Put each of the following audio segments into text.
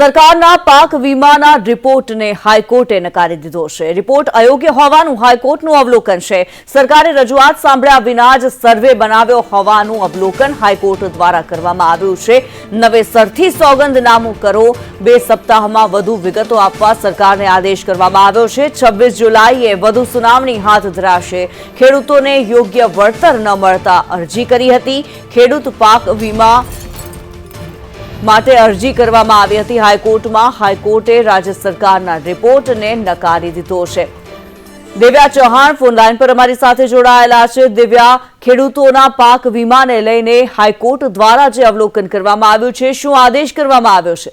સરકારના પાક વીમાના રિપોર્ટને હાઈકોર્ટે નકારી દીધો છે. રિપોર્ટ અયોગ્ય હોવાનું હાઈકોર્ટનું અવલોકન છે. સરકારે રજૂઆત સાંભળ્યા વિના જ સર્વે બનાવ્યો હોવાનું અવલોકન હાઈકોર્ટ દ્વારા કરવામાં આવ્યું છે. નવેસરથી સોગંદનામું કરો. બે સપ્તાહમાં વધુ વિગતો આપવા સરકારને આદેશ કરવામાં આવ્યો છે. છવ્વીસ જુલાઈએ વધુ સુનાવણી હાથ ધરાશે. ખેડૂતોને યોગ્ય વળતર ન મળતા અરજી કરી હતી. ખેડૂત પાક વીમા માટે અરજી કરવામાં આવી હતી હાઈકોર્ટમાં. હાઈકોર્ટે રાજ્ય સરકારના રિપોર્ટને નકારી દીધો છે. દિવ્યા ચૌહાણ ફોનલાઈન પર અમારી સાથે જોડાયેલા છે. દિવ્યા, ખેડૂતોના પાક વીમાને લઈને હાઈકોર્ટ દ્વારા જે અવલોકન કરવામાં આવ્યું છે, શું આદેશ કરવામાં આવ્યો છે?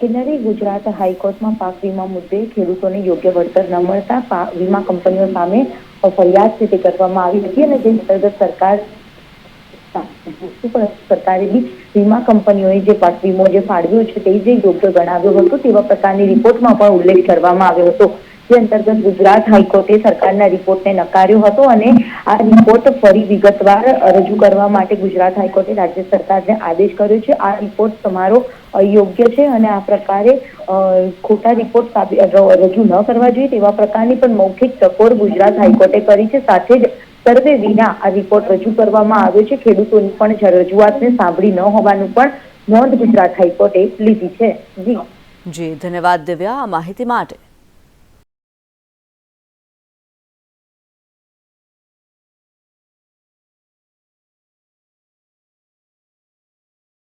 કિન્નરી ગુજરાત હાઈકોર્ટમાં પાક વીમા મુદ્દે ખેડૂતોને યોગ્ય વળતર ન મળતા વીમા કંપનીઓ સામે ફરિયાદ સ્થિતિ કરવામાં આવી હતી અને જે અંતર્ગત સરકાર પણ સરકારે બી વીમા કંપનીઓએ જે વીમો જે ફાળવ્યો છે તે જે યોગ્ય ગણાવ્યો હતો તેવા પ્રકારની રિપોર્ટમાં પણ ઉલ્લેખ કરવામાં આવ્યો હતો. જે અંતર્ગત ગુજરાત હાઈકોર્ટે સરકારના રિપોર્ટને નકાર્યો હતો અને આ રિપોર્ટ ફરી વિગતવાર રજૂ કરવા માટે ગુજરાત હાઈકોર્ટે રાજ્ય સરકારને આદેશ કર્યો છે. આ રિપોર્ટ તમારો અયોગ્ય છે અને આ પ્રકારે ખોટા રિપોર્ટ રજૂ ન કરવા જોઈએ તેવા પ્રકારની પણ મૌખિક ટકોર ગુજરાત હાઈકોર્ટે કરી છે. સાથે જ સર્વે વિના આ રિપોર્ટ રજૂ કરવામાં આવ્યો છે. ખેડૂતોની પણ રજૂઆતને સાંભળી ન હોવાનું પણ નોંધ ગુજરાત હાઈકોર્ટે લીધી છે. જી. જી, ધન્યવાદ દિવ્યા આ માહિતી માટે.